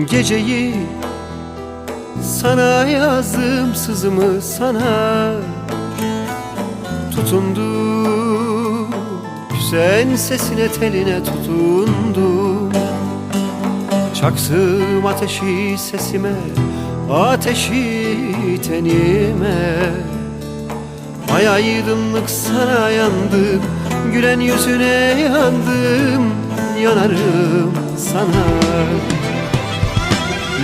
Geceyi sana yazdım sızımı sana Tutundu. Sen sesine teline tutundu. Çaksım ateşi sesime Ateşi tenime. Ay aydınlık sana yandım Gülen yüzüne yandım Yanarım sana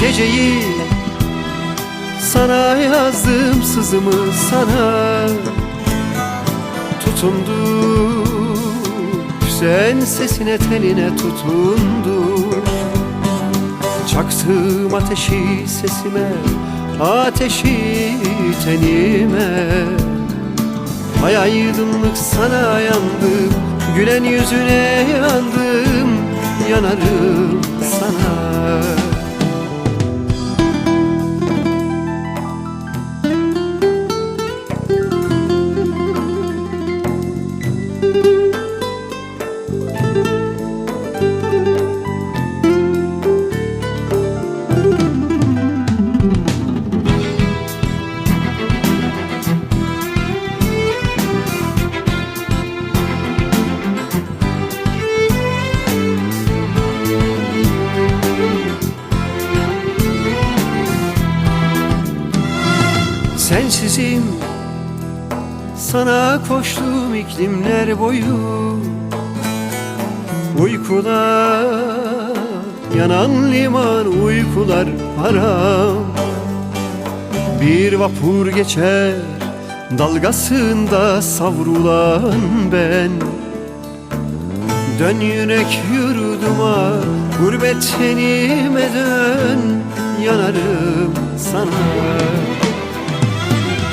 Geceyi sana yazdım sızımı sana. Tutundu Sen sesine teline tutundu. Çaktım ateşi sesime Ateşi tenime. Ay aydınlık sana yandım Gülen yüzüne yandım Yanarım sana Sensizim. Sana koştum iklimler boyu Uykular yanan liman uykular haram Bir vapur geçer dalgasında savrulan ben. Dön yürek yurduma gurbet tenime dön Yanarım sana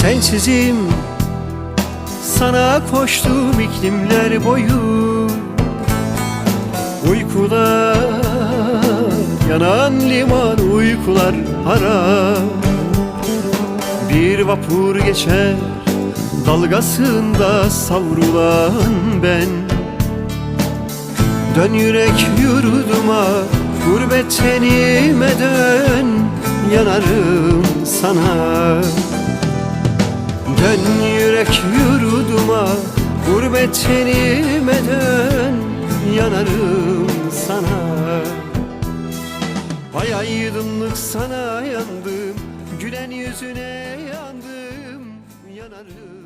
Sensizim. Sana koştum iklimler boyu. Uykular yanan liman uykular haram Bir vapur geçer dalgasında savrulan ben. Dön yürek yurduma gurbet tenime dön Yanarım sana Dön yürek yurduma Gurbet tenime dön Yanarım sana. Ay aydınlık sana yandım Gülen yüzüne yandım Yanarım